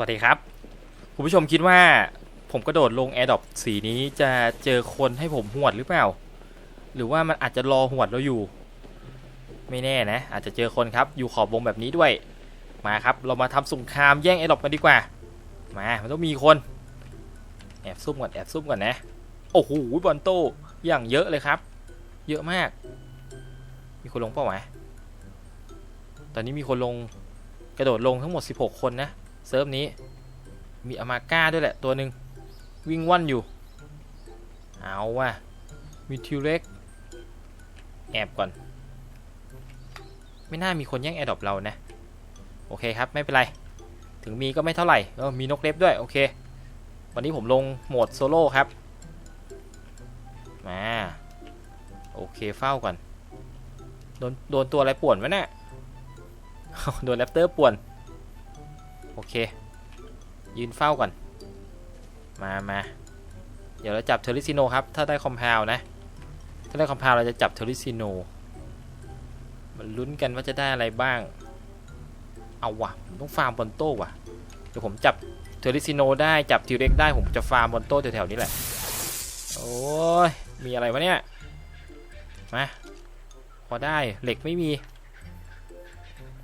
สวัสดีครับ คุณผู้ชมคิดว่าผมกระโดดลงแอร์ดอปสีนี้จะเจอคนให้ผมหวดหรือเปล่า หรือว่ามันอาจจะรอหวดเราอยู่ ไม่แน่นะ อาจจะเจอคนครับ อยู่ขอบวงแบบนี้ด้วย มาครับ เรามาทำสงครามแย่งแอร์ดอปกันดีกว่า มา มันต้องมีคน แอบซุ่มก่อน แอบซุ่มก่อนนะ โอ้โห บอลโต้อย่างเยอะเลยครับ เยอะมาก มีคนลงเปล่าวะตอนนี้มีคนลงกระโดดลงทั้งหมด 16 คนนะ เซิร์ฟนี้ มีอามาก้าด้วยแหละตัวหนึ่งวิ่งว่อนอยู่ เอาว่ะ มีทิวเล็ก แอบก่อน ไม่น่ามีคนแย่งแอร์ดอปเรานะ โอเคครับ ไม่เป็นไร ถึงมีก็ไม่เท่าไหร่เออมีนกเล็บด้วย โอเค วันนี้ผมลงโหมดโซโล่ครับ มา โอเคเฝ้าก่อน โดนโดนตัวอะไรป่วนวะเนี่ยโดนแรปเตอร์ป่วน โอเค ยืนเฝ้าก่อน มามาเดี๋ยวเราจับเทอริซิโนครับ ถ้าได้คอมเพลนะ ถ้าได้คอมเพลเราจะจับเทอริซิโนมันลุ้นกันว่าจะได้อะไรบ้าง เอาวะผมต้องฟาร์มบอลโต้ว่ะ เดี๋ยวผมจับเทอริซิโนได้จับทิวเร็กได้ผมจะฟาร์มบอลโต้แถวๆนี้แหละ โอ้ย มีอะไรวะเนี่ย มา พอได้เหล็กไม่มี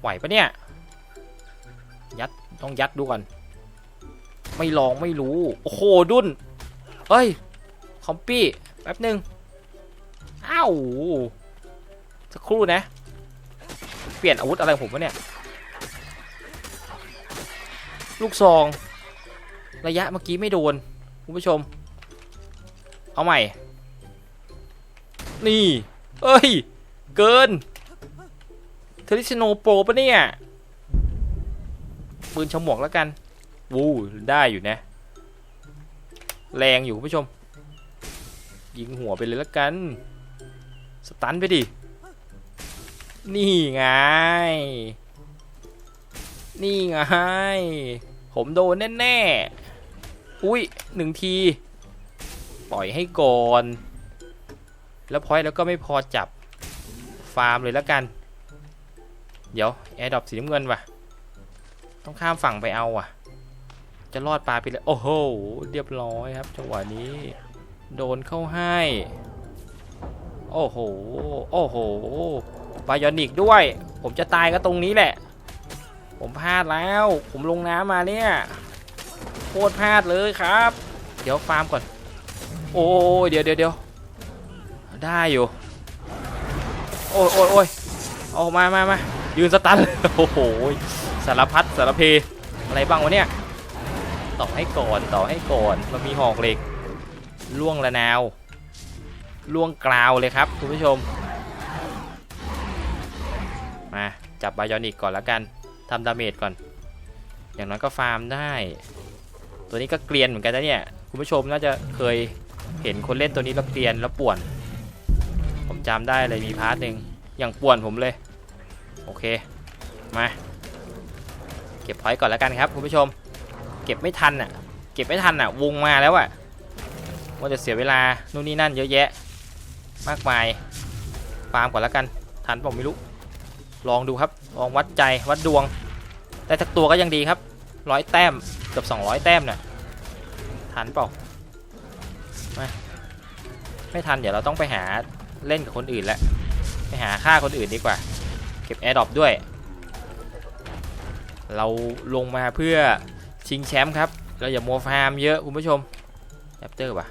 ไหวปะเนี่ย ต้องยัดดูก่อน ไม่ลองไม่รู้ โอ้โห ดุนเอ้ย คอมปี้ แป๊บหนึ่งอ้าวสักครู่นะ เปลี่ยนอาวุธอะไรผมวะเนี่ย ลูกซอง ระยะเมื่อกี้ไม่โดน คุณผู้ชม เอาใหม่ นี่ เอ้ย เกินเทริชโนโปรปะเนี่ย ปืนฉมวกแล้วกันวู้ได้อยู่นะ แรงอยู่คุณผู้ชม ยิงหัวไปเลยแล้วกัน สตันไปดิ นี่ไง นี่ไง ผมโดนแน่ๆ อุ้ยหนึ่งที ปล่อยให้ก่อน แล้วพอยแล้วก็ไม่พอจับ ฟาร์มเลยแล้วกัน เดี๋ยว แอร์ดรอปสีน้ำเงินว่ะ ต้องข้ามฝั่งไปเอาอะ จะรอดปลาไปเลย โอ้โห เรียบร้อยครับจังหวะนี้ โดนเข้าให้ โอ้โห โอ้โหบายอนิกด้วย ผมจะตายก็ตรงนี้แหละ ผมพลาดแล้ว ผมลงน้ำมาเนี่ยโคตรพลาดเลยครับ เดี๋ยวฟาร์มก่อน โอ้ยเดี๋ยวเดี๋ยวเดี๋ยวได้อยู่โอ้ยโอ้ยโอ้ยเอามามามายืนสตันโอ้โห สารพัดสารเพอะไรบ้างวะเนี่ยต่อให้ก่อนต่อให้ก่อนมันมีหอกเหล็กล่วงละนาวล่วงกราวเลยครับคุณผู้ชม มาจับบายอนิกก่อนแล้วกันทำดาเมจก่อน อย่างน้อยก็ฟาร์มได้ ตัวนี้ก็เกลียนเหมือนกันนะเนี่ยคุณผู้ชมน่าจะเคยเห็นคนเล่นตัวนี้แล้วเกลียนแล้วป่วน ผมจำได้เลยมีพาร์ทหนึ่งอย่างป่วนผมเลย โอเค มา เก็บพอยต์ก่อนแล้วกันครับคุณผู้ชม เก็บไม่ทันอะ เก็บไม่ทันอะ วงมาแล้วอะว่าจะเสียเวลา นู่นนี่นั่นเยอะแยะ มากมาย ฟาร์มก่อนแล้วกัน ทันผมไม่รู้ ลองดูครับ ลองวัดใจ วัดดวง ได้สักตัวก็ยังดีครับ ร้อยแต้ม เกือบ200 แต้มเนี่ยทันเปล่ามาไม่ทัน เดี๋ยวเราต้องไปหาเล่นกับคนอื่นแล้ว ไปหาฆ่าคนอื่นดีกว่า เก็บแอร์ดรอปด้วย เราลงมาเพื่อชิงแชมป์ครับ เราอย่ามัวฟาร์มเยอะคุณผู้ชมแรปเตอร์ป่ะ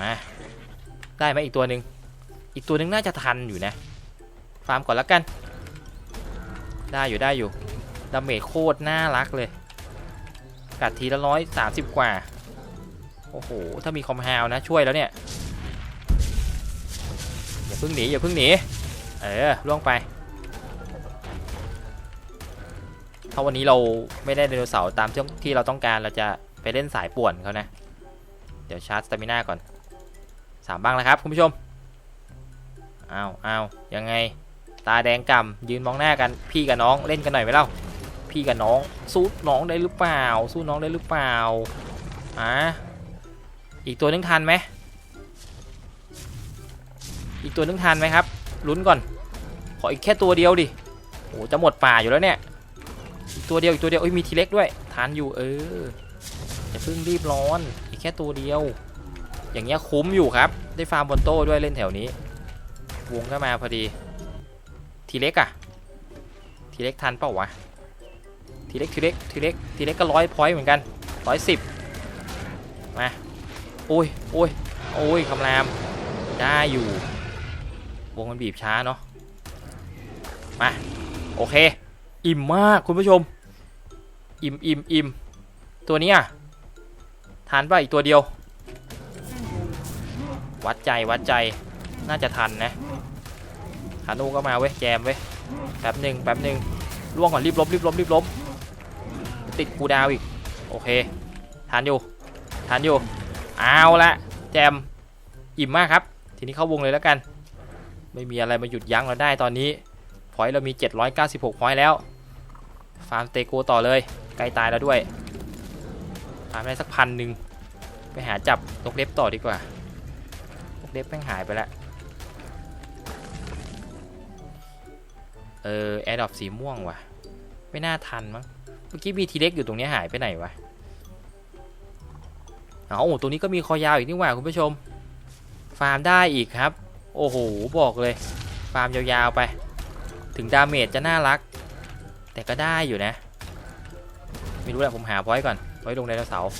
มาได้ไหมอีกตัวหนึ่งอีกตัวหนึ่งน่าจะทันอยู่นะ ฟาร์มก่อนแล้วกัน ได้อยู่ได้อยู่ดาเมจโคตรน่ารักเลย กัดทีละร้อยสามสิบกว่า โอ้โห ถ้ามีคอมฮาวนะช่วยแล้วเนี่ย อย่าเพิ่งหนีอย่าเพิ่งหนี เออล่วงไป ถ้าวันนี้เราไม่ได้ไดโนเสาร์ตามที่เราต้องการเราจะไปเล่นสายป่วนเขานะ เดี๋ยวชาร์จสตามิน่าก่อนสามบ้างแล้วครับ คุณผู้ชมอ้าวอ้าวยังไง ตาแดงกำยืนมองหน้ากันพี่กับน้องเล่นกันหน่อยไหมเล่าพี่กับน้องสู้น้องได้หรือเปล่า สู้น้องได้หรือเปล่าอะอีกตัวนึงทันไหมอีกตัวนึงทันไหมครับลุ้นก่อนขออีกแค่ตัวเดียวดิโอ้จะหมดป่าอยู่แล้วเนี่ย อีกตัวเดียวอีกตัวเดียวเอ้ยมีทีเล็กด้วยทานอยู่เอออย่าเพิ่งรีบร้อนอีกแค่ตัวเดียว อย่างเงี้ยคุ้มอยู่ครับ ได้ฟาร์มบนโต้ด้วยเล่นแถวนี้ วงก็มาพอดี ทีเล็กอะทีเล็กทันเปล่าวะทีเล็กทีเล็กทีเล็กทีเล็กก็ร้อยพอยต์เหมือนกันร้อยสิบมาโอ้ยโอ้ยโอ้ยคำรามได้อยู่ วงมันบีบช้าเนาะมาโอเค อิ่มมากคุณผู้ชม อิ่มอิ่มอิ่มตัวนี้ยทานป่ะอีกตัวเดียว วัดใจวัดใจน่าจะทันนะฮานูก็มาเว้ยแจมเว้ยแป๊บหนึ่งแป๊บหนึ่งล่วงก่อนรีบลบรีบลบรีบลบติดกูดาวอีก โอเคทันอยู่ทันอยู่เอาละแจมอิ่มมากครับ ทีนี้เข้าวงเลยแล้วกัน ไม่มีอะไรมาหยุดยั้งเราได้ตอนนี้พอย์เรามี 796พอย์แล้ว ฟาร์มเตโกต่อเลยใกล้ตายแล้วด้วยฟาร์มได้สักพันหนึ่งไปหาจับนกเล็บต่อดีกว่า นกเล็บแม่งหายไปแล้ว เออแอร์ดอปสีม่วงว่ะ ไม่น่าทันมั้ง เมื่อกี้มีทีเล็กอยู่ตรงนี้หายไปไหนวะเอาตรงนี้ก็มีคอยาวอีกนี่หว่าคุณผู้ชม ฟาร์มได้อีกครับ โอ้โห บอกเลย ฟาร์มยาวๆไป ถึงดาเมจจะน่ารัก แต่ก็ได้อยู่นะ ไม่รู้แหละผมหาพอยก่อนไว้ลงไดโนเสาร์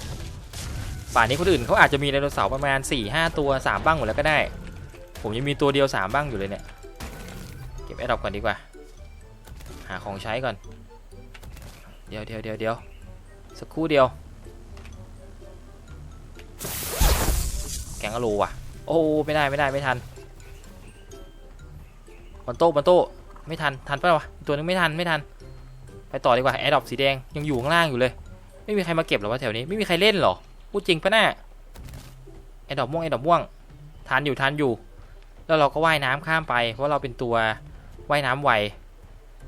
ป่านนี้คนอื่นเขาอาจจะมีไดโนเสาร์ประมาณ4-5ตัว 3 บ้างหมดแล้วก็ได้ ผมยังมีตัวเดียว 3 บ้างอยู่เลยเนี่ย เก็บแอดดอปก่อนดีกว่า หาของใช้ก่อน เดี๋ยวเดี๋ยวเดี๋ยวเดี๋ยวสักครู่เดียว แกงกะโหลว่ะ โอ้ไม่ได้ไม่ได้ไม่ทันบอลโต้บอลโต้ไม่ทันทันปะวะตัวนึงไม่ทันไม่ทัน ไปต่อดีกว่าแอร์ดอปสีแดงยังอยู่ข้างล่างอยู่เลย ไม่มีใครมาเก็บหรอวะแถวนี้ไม่มีใครเล่นหรอพูดจริงปะน่ะแอร์ดอปม่วงแอร์ดอปม่วงทันอยู่ทันอยู่ แล้วเราก็ว่ายน้ำข้ามไป เพราะเราเป็นตัวว่ายน้ำไว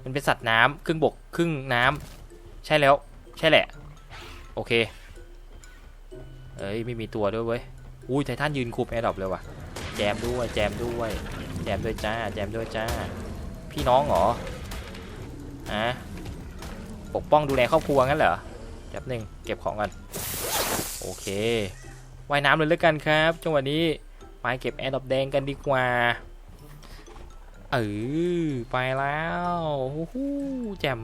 มันเป็นสัตว์น้ำครึ่งบกครึ่งน้ำใช่แล้วใช่แหละ โอเคเอ้ยไม่มีตัวด้วยเว้ยอุ้ยไททันยืนคุมแอร์ดอปเลยว่ะแจมด้วย แจมด้วย แจมด้วยจ้า แจมด้วยจ้า พี่น้องเหรออะ ปกป้องดูแลครอบครัวงั้นเหรอแป๊บหนึ่งเก็บของกันโอเคว่ายน้ำเลยแล้วกันครับจังหวะนี้ไปเก็บแอร์ดรอปแดงกันดีกว่าเออไปแล้วฮู้แจม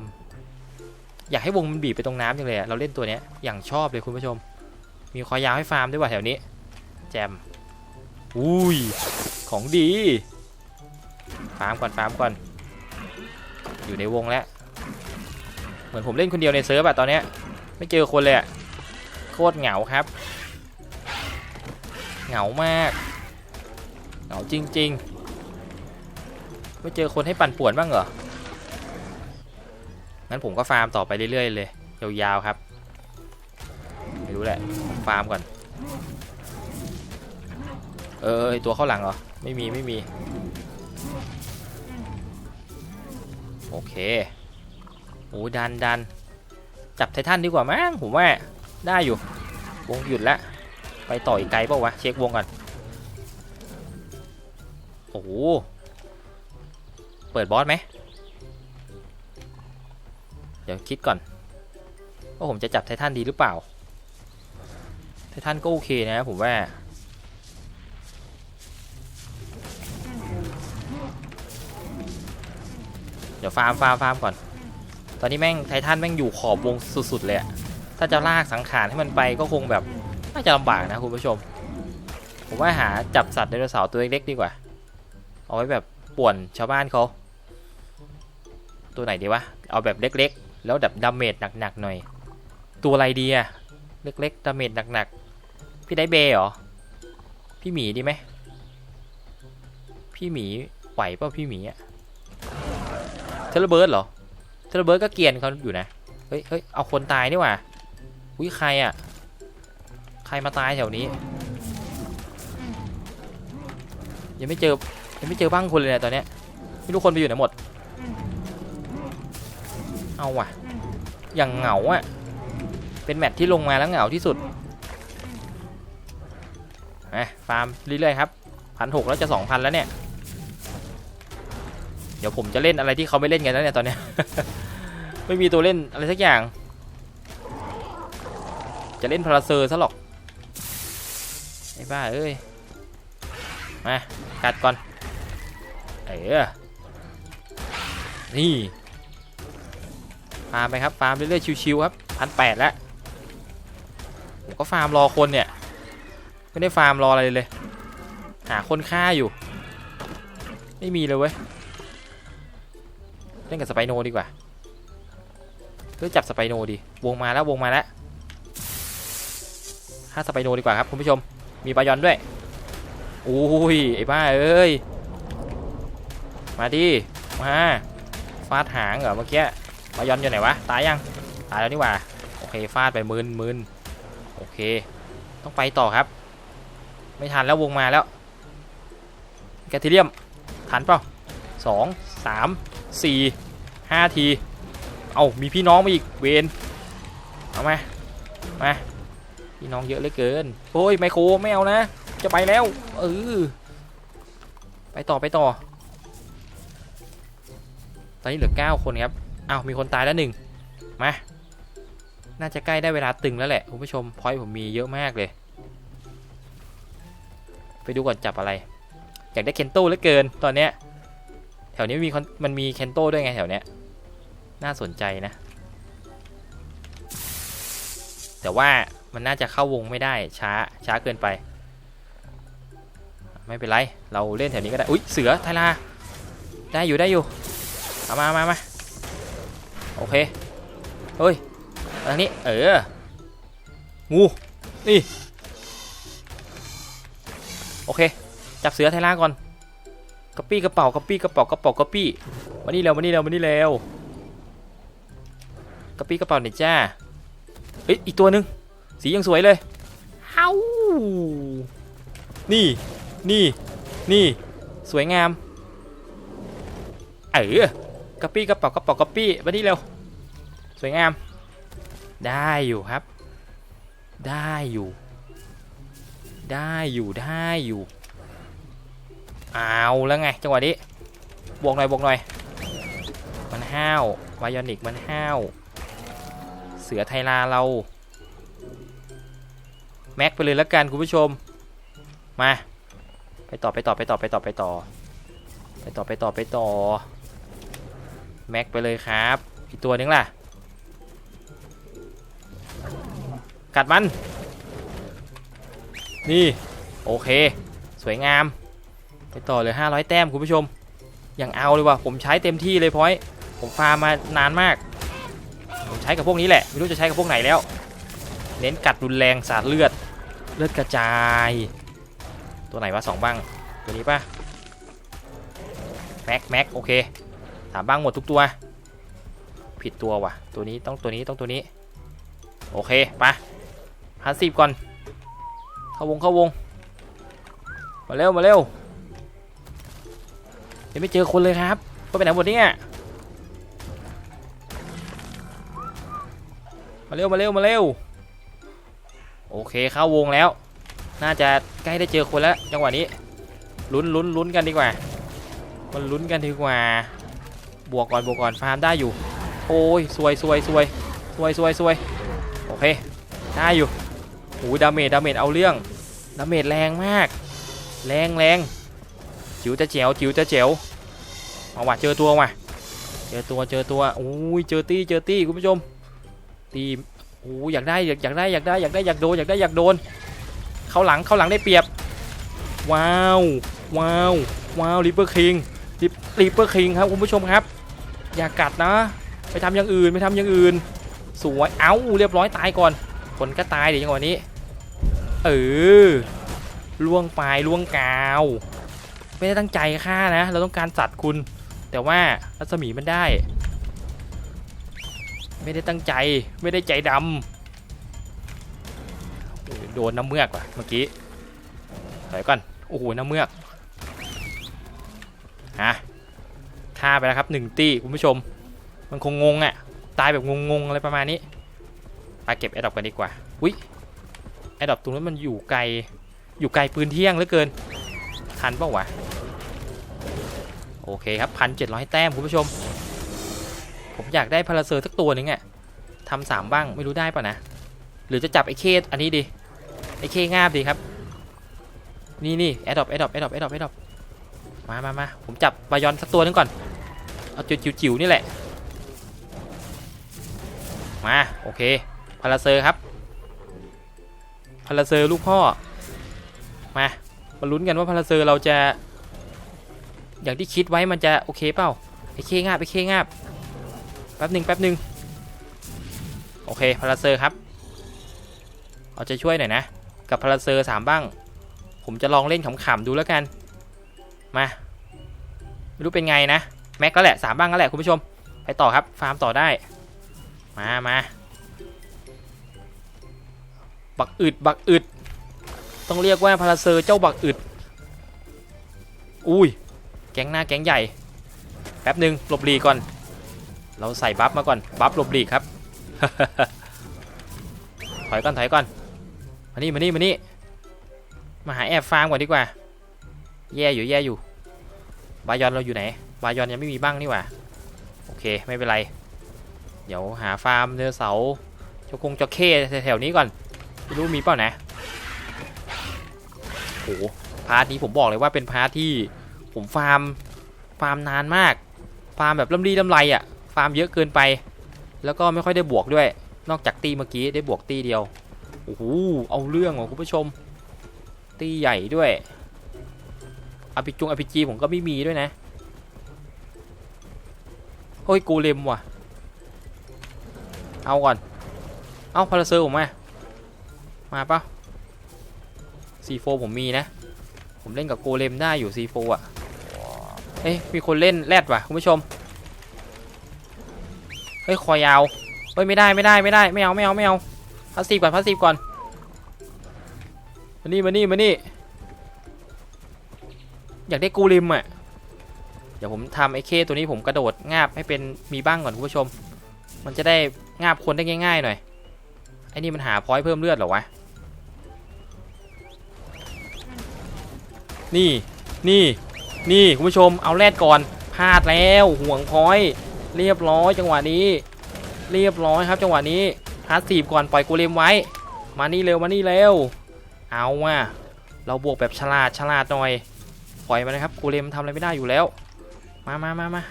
อยากให้วงมันบีบไปตรงน้ำจังเลยเราเล่นตัวเนี้ยอย่างชอบเลยคุณผู้ชม มีคอยาวให้ฟาร์มด้วยว่ะแถวนี้ แจมอุ้ยของดี ฟาร์มก่อนฟาร์มก่อน อยู่ในวงแล้ว เหมือนผมเล่นคนเดียวในเซิร์ฟอะตอนเนี้ยไม่เจอคนเลยอะโคตรเหงาครับ เหงามาก เหงาจริง ๆ ไม่เจอคนให้ปั่นป่วนบ้างเหรองั้นผมก็ฟาร์มต่อไปเรื่อยๆเลยยาวๆครับไม่รู้แหละฟาร์มก่อนเออตัวเข้าหลังเหรอไม่มีไม่มีโอเค โอ้ดันดันจับไททันดีกว่ามั้งผมว่าได้อยู่ วงหยุดแล้วไปต่ออีกไกลเปล่าวะเช็ควงก่อนโอ้โหเปิดบอสไหมเดี๋ยวคิดก่อนว่าผมจะจับไททันดีหรือเปล่าไททันก็โอเคนะผมว่าเดี๋ยวฟาร์มฟาร์มฟาร์มก่อน ตอนนี้แม่งไททันแม่งอยู่ขอบวงสุดๆเลยอะถ้าจะลากสังขารให้มันไปก็คงแบบน่าจะลำบากนะคุณผู้ชม ผมว่าหาจับสัตว์ไดโนเสาร์ตัวเล็กๆดีกว่า เอาไว้แบบป่วนชาวบ้านเขา ตัวไหนดีวะ เอาแบบเล็กๆ แล้วแบบดาเมจหนักๆหน่อย ตัวอะไรดีอะเล็กๆดาเมจหนักๆ พี่ได้เบย์เหรอ พี่หมีดีไหม พี่หมีไหวเปล่าพี่หมีอะเทเลเบิร์ดเหรอ เทเลเบิร์ดก็เกียนเขาอยู่นะ เฮ้ยเฮ้ยเอาคนตายนี่หว่าอุ้ยใครอะ่ะ ใครมาตายแถวนี้ ยังไม่เจอ ยังไม่เจอบ้างคนเลยเนี่ยตอนเนี้ยไม่รู้คนไปอยู่ไหนหมด เอาว่ะ อย่างเหงาอะ่ะ เป็นแมตที่ลงมาแล้วเหงาที่สุดอะฟาร์มเรื่อยๆครับพันหกแล้วจะสองพันแล้วเนี่ย เดี๋ยวผมจะเล่นอะไรที่เขาไม่เล่นกันแล้วเนี่ยตอนเนี้ย ไม่มีตัวเล่นอะไรสักอย่าง จะเล่นพาราเซอร์ซะหรอกไอ้บ้าเอ้ย มากัดก่อน เออ นี่ฟาร์มไปครับ ฟาร์มเรื่อยๆชิวๆครับพันแปดแล้วผมก็ฟาร์มรอคนเนี่ย ไม่ได้ฟาร์มรออะไรเลย หาคนฆ่าอยู่ ไม่มีเลยเว้ย เล่นกับสไปโนดีกว่า เลือจับสไปโนดีวงมาแล้ววงมาแล้วฆ่าสไปโนดีกว่าครับคุณผู้ชม มีบายอนด้วยอุ้ยไอ้บ้าเอ้ย มาดิ มาฟาดหางเหรอเมื่อกี้บายอนอยู่ไหนวะ ตายยัง ตายแล้วนี่หว่า โอเคฟาดไปมืนมืนโอเค ต้องไปต่อครับ ไม่ทันแล้ววงมาแล้ว แกทิเลียม ทันเปล่าสองสามสี่ห้าที เอามีพี่น้องมาอีกเวนเอามามาพี่น้องเยอะเหลือเกินโอ้ยไมโครไม่เอานะ จะไปแล้วเออไปต่อไปต่อ ตอนนี้เหลือ 9 คนครับเอ้ามีคนตายแล้วหนึ่งมา น่าจะใกล้ได้เวลาตึงแล้วแหละคุณผู้ชมพอยผมมีเยอะมากเลย ไปดูก่อนจับอะไร อยากได้เคนโต้เหลือเกินตอนเนี้ยแถวนี้มีมันมีเคนโต้ด้วยไงแถวเนี้ย น่าสนใจนะ แต่ว่ามันน่าจะเข้าวงไม่ได้ช้าช้าเกินไป ไม่เป็นไร เราเล่นแถวนี้ก็ได้ อุ้ยเสือไทลาได้อยู่ได้อยู่เอามามามาโอเคเฮ้ยทางนี้เอองูนี่โอเค จับเสือไทล่าก่อนกระปี้กระเป๋ากระปี้กระเป๋ากระเป๋ากระปี้มานี่เร็วมานี่เร็วมานี่เร็ว ระปี้กระเป๋าหน่อยจ้าเอ้ยอีกตัวหนึ่งสียังสวยเลยเฮ้านี่ นี่ นี่ สวยงาม เออกระปี้กระเป๋ากระเป๋ากระปี้มานี่เร็ว สวยงาม ได้อยู่ครับ ได้อยู่ ได้อยู่ ได้อยู่ เอาแล้วไงจังหวะนี้บวกหน่อยบวกหน่อย มันห้าววายอนิกมันห้าวเสือไทยลาเราแม็กไปเลยแล้วกันคุณผู้ชม มา ไปต่อไปต่อไปต่อไปต่อไปต่อ ไปต่อไปต่อไปต่อแม็กไปเลยครับอีกตัวนึงล่ะ กัดมัน นี่ โอเค สวยงาม ไปต่อเลย 500 แต้มคุณผู้ชม อยังเอาเลยว่ะผมใช้เต็มที่เลยพอยผมฟาร์มมานานมาก ผมใช้กับพวกนี้แหละไม่รู้จะใช้กับพวกไหนแล้ว เน้นกัดรุนแรงสาดเลือดเลือดกระจาย ตัวไหนวะสองบ้างตัวนี้ปะแม็กแม็กโอเคสามบ้างหมดทุกตัว ผิดตัวว่ะ ตัวนี้ต้องตัวนี้ต้องตัวนี้ โอเคไปพันสิบก่อน เข้าวงเข้าวง มาเร็วมาเร็วยังไม่เจอคนเลยครับก็ไปไหนหมดเนี่ย มาเร็วมาเร็วมาเร็วโอเคเข้าวงแล้ว น่าจะใกล้ได้เจอคนแล้วจังหวะนี้ลุ้นลุ้นลุ้นกันดีกว่า มันลุ้นกันดีกว่า บวกก่อนบวกก่อนฟาร์มได้อยู่ โอ้ยสวยสวยสวยสวยสวยสวยโอเคได้อยู่โอ้ยดาเมจดาเมจเอาเรื่องดาเมจแรงมาก แรงแรงจิ๋วจะเจ๋วจิ๋วจะเจ๋วเอาว่ะเจอตัวว่ะเจอตัวเจอตัวโอ้ยเจอตี้เจอตี้คุณผู้ชม ตีโอ้ยอยากได้อยากได้อยากได้อยากได้อยากโดนอยากได้อยากโดน เข้าหลังเข้าหลังได้เปรียบ ว้าวว้าวว้าวริปเปอร์คิงริปเปอร์คิงครับคุณผู้ชมครับ อย่ากัดนะ ไปทำอย่างอื่นไปทำอย่างอื่น สวยเอ้าเรียบร้อยตายก่อนคนก็ตายเดี๋ยวจังหวะนี้ เออล่วงปลายล่วงกาว ไม่ได้ตั้งใจฆ่านะ เราต้องการสัตว์คุณ แต่ว่ารัศมีมันได้ ไม่ได้ตั้งใจไม่ได้ใจดำโดนน้ำเมือกว่ะเมื่อกี้ถอยก่อนโอ้โหน้ำเมือกฮะฆ่าไปแล้วครับหนึ่งตีคุณผู้ชม มันคงงงอะตายแบบงงๆอะไรประมาณนี้ไปเก็บแอดดอปกันดีกว่าอุ้ยแอดดอปตรงนั้นมันอยู่ไกลอยู่ไกลปืนเที่ยงเหลือเกินทันเปล่าวะโอเคครับพันเจ็ดร้อยแต้มคุณผู้ชม ผมอยากได้พาราเซอร์สักตัวหนึงอะทำสามบ้างไม่รู้ได้ป่ะนะ หรือจะจับไอ้เคอันนี้ดีไอ้เคงาบดีครับ นี่นี่แอดดอปแอดดอปแอดดอปแอดดอปแอดดอปมามามาผมจับบายอนสักตัวหนึงก่อน เอาจิ๋วจิ๋วนี่แหละ มา โอเคพาราเซอร์ครับพาราเซอร์ลูกพ่อ มามาลุ้นกันว่าพาราเซอร์เราจะ อย่างที่คิดไว้มันจะโอเคเปล่าไอ้เคงาบไอ้เคงาบ ป๊บหนึ่งแป๊บหนึ่งโอเคพาราเซอร์ครับเอาใจช่วยหน่อยนะ กับพาราเซอร์สามบ้าง ผมจะลองเล่นขำๆดูแล้วกัน มาไม่รู้เป็นไงนะ แม็กก็แหละสามบ้างก็แหละคุณผู้ชม ไปต่อครับ ฟาร์มต่อได้ มามาบักอึดบักอึด ต้องเรียกว่าพาราเซอร์เจ้าบักอึด อุ้ย แก๊งหน้าแก๊งใหญ่ แป๊บหนึ่งหลบหลีก่อน เราใส่บัฟมาก่อน บัฟหลบหลีกครับ ถอยก่อนถอยก่อน มานี่มานี่มานี่ มาหาแอบฟาร์มก่อนดีกว่า แย่อยู่แย่อยู่ บายอนเราอยู่ไหน บายอนยังไม่มีบ้างนี่หว่า โอเคไม่เป็นไร เดี๋ยวหาฟาร์มเนื้อเสาจ้าคงจ้าเข้แถวๆนี้ก่อนไม่รู้มีเปล่านะโหพาร์ทนี้ผมบอกเลยว่าเป็นพาร์ทที่ผมฟาร์ม ฟาร์มนานมาก ฟาร์มแบบลำรีลำไรอะ่ะ ฟาร์มเยอะเกินไป แล้วก็ไม่ค่อยได้บวกด้วย นอกจากตีเมื่อกี้ได้บวกตีเดียวโอ้โหเอาเรื่องของคุณผู้ชม ตีใหญ่ด้วยอภิจุงอภิจีผมก็ไม่มีด้วยนะโอ้ยกูเลมว่ะ เอาก่อน เอาพาราเซอร์ผมมา มาปะซีโฟผมมีนะ ผมเล่นกับโกเลมได้อยู่ซีโฟอะ เอ้ยมีคนเล่นแรดว่ะคุณผู้ชม เฮ้ยคอยาวเฮ้ยไม่ได้ไม่ได้ไม่ได้ไม่เอาไม่เอาไม่เอาพาสซีฟก่อนพาสซีฟก่อนมานี่มานี่มานี่อยากได้กูริมอะเดี๋ยวผมทำไอ้เคตัวนี้ผมกระโดดงาบให้เป็นมีบ้างก่อนคุณผู้ชม มันจะได้งาบคนได้ง่ายๆหน่อยไอ้นี่มันหาพอยต์เพิ่มเลือดเหรอวะนี่นี่นี่คุณผู้ชมเอาแรดก่อนพลาดแล้วห่วงพอยต์ เรียบร้อยจังหวะนี้ เรียบร้อยครับจังหวะนี้พาสซีฟก่อนปล่อยกูเลมไว้ มานี่เร็วมานี่เร็ว เอาว่ะเราบวกแบบฉลาดฉลาดหน่อย ปล่อยมานนะครับกูเลมทำอะไรไม่ได้อยู่แล้ว มามามามา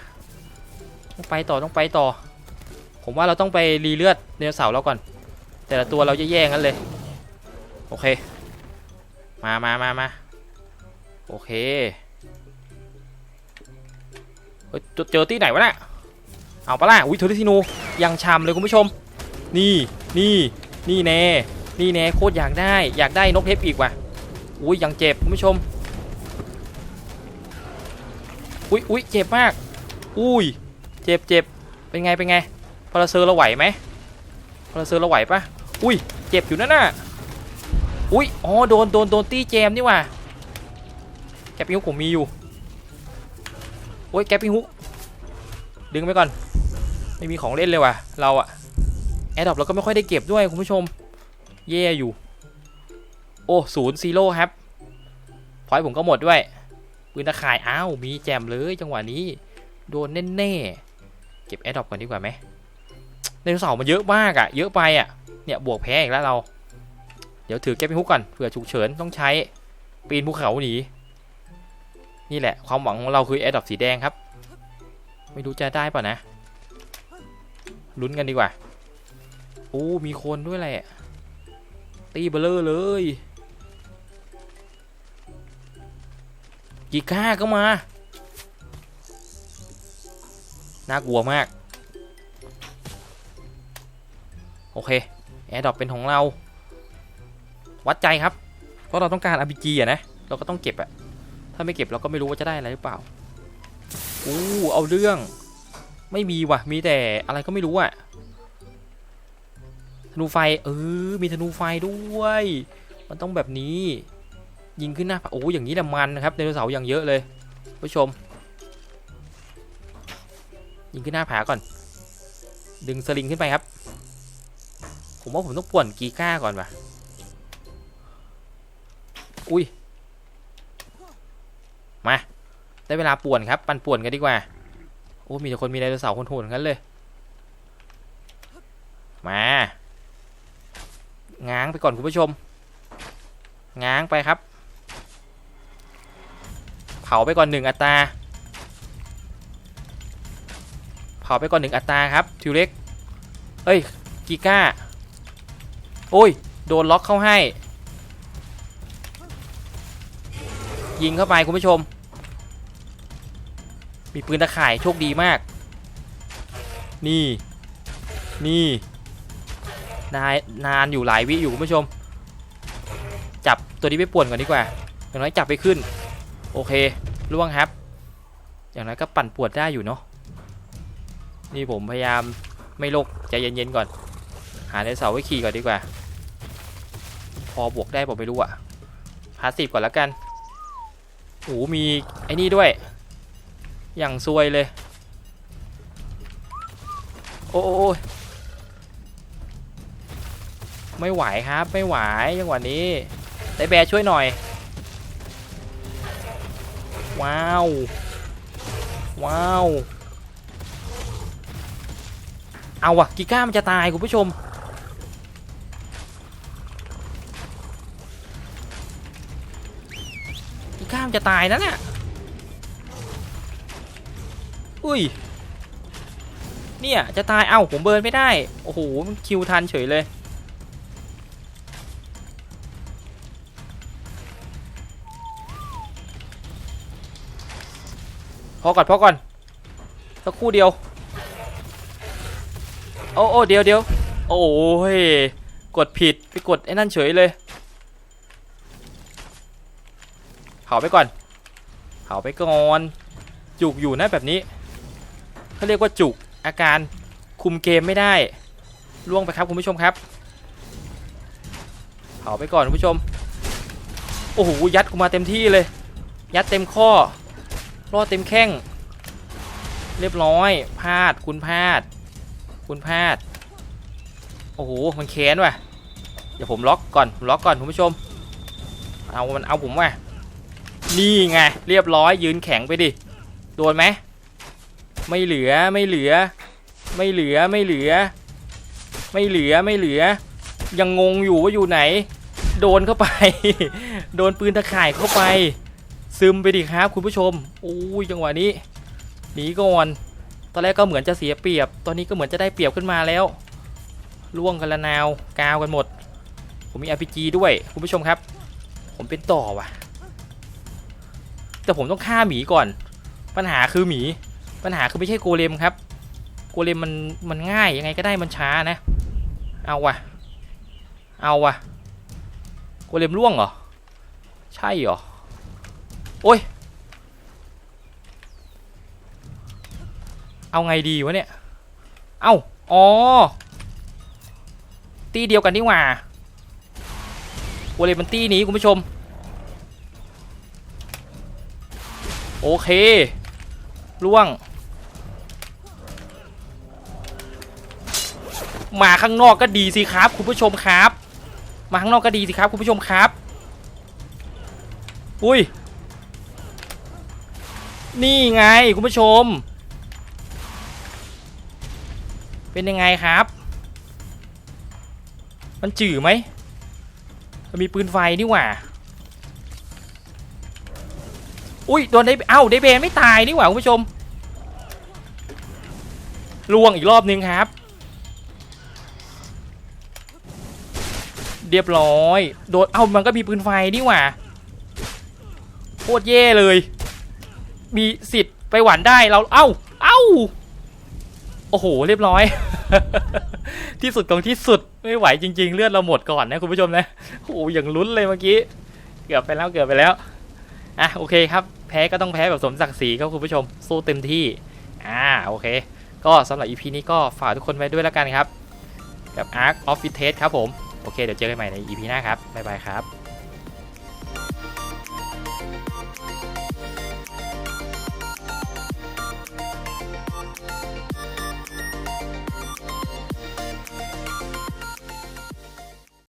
ต้องไปต่อต้องไปต่อ ผมว่าเราต้องไปรีเลือดเนื้อเสาร์แล้วก่อน แต่ละตัวเราจะแย่งกันเลย โอเค มามามามาโอเคเจอที่ไหนวะน่ะ เอาปะล่ะอุ้ยเทอร์ทิโนยังชำเลยคุณผู้ชม นี่นี่นี่แน่นี่แน่โคตรอยากได้อยากได้นกเทปอีกว่ะอุ้ยยังเจ็บคุณผู้ชมอุ้ยอุ้ยเจ็บมาก อุ้ยเจ็บเจ็บเป็นไงเป็นไงพาราเซอร์เราไหวไหมพาราเซอร์เราไหวปะอุ้ยเจ็บอยู่นั่นน่ะอุ้ยอ๋อโดนโดนโดนตีแจมนี่ว่ะแกปิ้งฮุกผมมีอยู่โอ้ยแกปปิ้งฮุก ดึงไปก่อน ไม่มีของเล่นเลยว่ะ เราอะแอดดอปเราก็ไม่ค่อยได้เก็บด้วยคุณผู้ชมแย่อยู่ โอ้ศูนย์ซีโร่ครับ พอยผมก็หมดด้วยปืนตะข่าย อ้าว มีแจมเลยจังหวะนี้ โดนแน่ๆ เก็บแอดดอปก่อนดีกว่าไหมไดโนเสามันเยอะมากอะเยอะไปอะเนี่ย บวกแพ้อีกแล้วเรา เดี๋ยวถือแก้ไปฮุกก่อน เผื่อฉุกเฉินต้องใช้ ปีนภูเขาหนี นี่แหละ ความหวังของเราคือแอดดอปสีแดงครับ ไม่รู้จะได้ป่ะนะ ลุ้นกันดีกว่า โอ้ มีคนด้วยแหละ ตีเบลเลอร์เลยกีก้าก็มา น่ากลัวมาก โอเค แอร์ดรอปเป็นของเรา วัดใจครับ เพราะเราต้องการ RPG อะนะ เราก็ต้องเก็บอะถ้าไม่เก็บเราก็ไม่รู้ว่าจะได้อะไรหรือเปล่า อู้เอาเรื่อง ไม่มีว่ะ มีแต่อะไรก็ไม่รู้อะธนูไฟ เออ มีธนูไฟด้วย มันต้องแบบนี้ ยิงขึ้นหน้าผาโอ้อย่างนี้แหละมันนะครับไดโนเสาร์อย่างเยอะเลยผู้ชม ยิงขึ้นหน้าผาก่อน ดึงสลิงขึ้นไปครับ ผมว่าผมต้องป่วนกีก้าก่อนว่ะ อุ้ย มา ได้เวลาป่วนครับ ปันป่วนกันดีกว่า โอ้ มีแต่คนมีไดโนเสาร์คนโหดงั้นเลย มาง้างไปก่อนคุณผู้ชม ง้างไปครับ เผาไปก่อนหนึ่งอัตราเผาไปก่อนหนึ่งอัตราครับทิวเล็ก เอ้ยกิก้า โอ้ย โดนล็อกเข้าให้ ยิงเข้าไปคุณผู้ชม มีปืนตะข่ายโชคดีมาก นี่ นี่นายนานอยู่หลายวิอยู่คุณผู้ชม จับตัวนี้ไปป่วนก่อนดีกว่า อย่างน้อยจับไปขึ้น โอเคล่วงครับ อย่างน้อยก็ปั่นปวดได้อยู่เนาะ นี่ผมพยายามไม่ลกใจเย็นๆก่อน หาในเสาไว้ขี่ก่อนดีกว่า พอบวกได้ผมไม่รู้อะพาสซีฟก่อนแล้วกันโอ้โหมีไอ้นี่ด้วย อย่างซวยเลยโอ้โอ้โอ้ยไม่ไหวครับไม่ไหวจังหวะนี้ไดแบช่วยหน่อย ว้าว ว้าว เอาวะกิก้ามันจะตายคุณผู้ชม กิก้ามันจะตายนะเนี่ย อุ้ย เนี่ย จะตาย เอ้า ผมเบิร์นไม่ได้ โอ้โห มันคิวทันเฉยเลย พอก่อน พอก่อน สักคู่เดียว โอ้โอ้เดียวเดียว โอ้ย กดผิด ไปกดไอ้นั่นเฉยเลย เผาไปก่อน เผาไปก่อน จุกอยู่นะแบบนี้ เขาเรียกว่าจุกอาการคุมเกมไม่ได้ล่วงไปครับคุณผู้ชมครับเผาไปก่อนคุณผู้ชม โอ้โหยัดกูมาเต็มที่เลย ยัดเต็มข้อรอดเต็มแข้ง เรียบร้อยพลาดคุณพลาด คุณพลาด โอ้โหมันแค้นว่ะเดี๋ยวผมล็อกก่อนล็อกก่อนคุณผู้ชม เอามันเอาผมว่ะนี่ไงเรียบร้อยยืนแข็งไปดิโดนไหม ไม่เหลือไม่เหลือ ไม่เหลือไม่เหลือ ไม่เหลือไม่เหลือ ยังงงอยู่ว่าอยู่ไหน โดนเข้าไป โดนปืนตะข่ายเข้าไป ซึมไปดิครับคุณผู้ชมโอ้ยจังหวะนี้หนีก่อนตอนแรกก็เหมือนจะเสียเปรียบ ตอนนี้ก็เหมือนจะได้เปรียบขึ้นมาแล้วล่วงกันละนาวกาวกันหมด ผมมี RPG ด้วยคุณผู้ชมครับ ผมเป็นต่อว่ะ แต่ผมต้องฆ่าหมีก่อน ปัญหาคือหมี ปัญหาคือไม่ใช่โกเลมครับโกเลมมันมันง่ายยังไงก็ได้มันช้านะ เอาว่ะ เอาว่ะโกเลมล่วงเหรอ ใช่เหรอ โอ้ย เอาไงดีวะเนี่ย เอ้าอ๋อ ตีเดียวกันนี่หว่าโอเลมันตีนี้คุณผู้ชม โอเคล่วง มาข้างนอกก็ดีสิครับ คุณผู้ชมครับ มาข้างนอกก็ดีสิครับ คุณผู้ชมครับ อุ้ย นี่ไงคุณผู้ชม เป็นยังไงครับ มันจืดไหมมีปืนไฟนี่หว่า อุ้ยโดนได้เอ้าได้เบนไม่ตายนี่หว่าคุณผู้ชมลวงอีกรอบนึงครับ เรียบร้อย โดน เอ้า มันก็มีปืนไฟนี่หว่า โคตรเย่เลย มีสิทธิ์ไปหวานได้เรา เอ้า เอ้า โอ้โห เรียบร้อย ที่สุดของที่สุด ไม่ไหวจริง ๆ เลือดเราหมดก่อนนะคุณผู้ชมนะ โอ้โหอย่างลุ้นเลยเมื่อกี้ เกือบไปแล้ว เกือบไปแล้ว อะ โอเคครับ แพ้ก็ต้องแพ้แบบสมศักดิ์ศรีครับคุณผู้ชม สู้เต็มที่ อ่า โอเค ก็สำหรับ EP นี้ก็ฝากทุกคนไว้ด้วยแล้วกันครับ กับ Arc of f i t e ครับผม โอเคเดี๋ยวเจอกันใหม่ใน EP หน้าครับบ๊ายบายครับ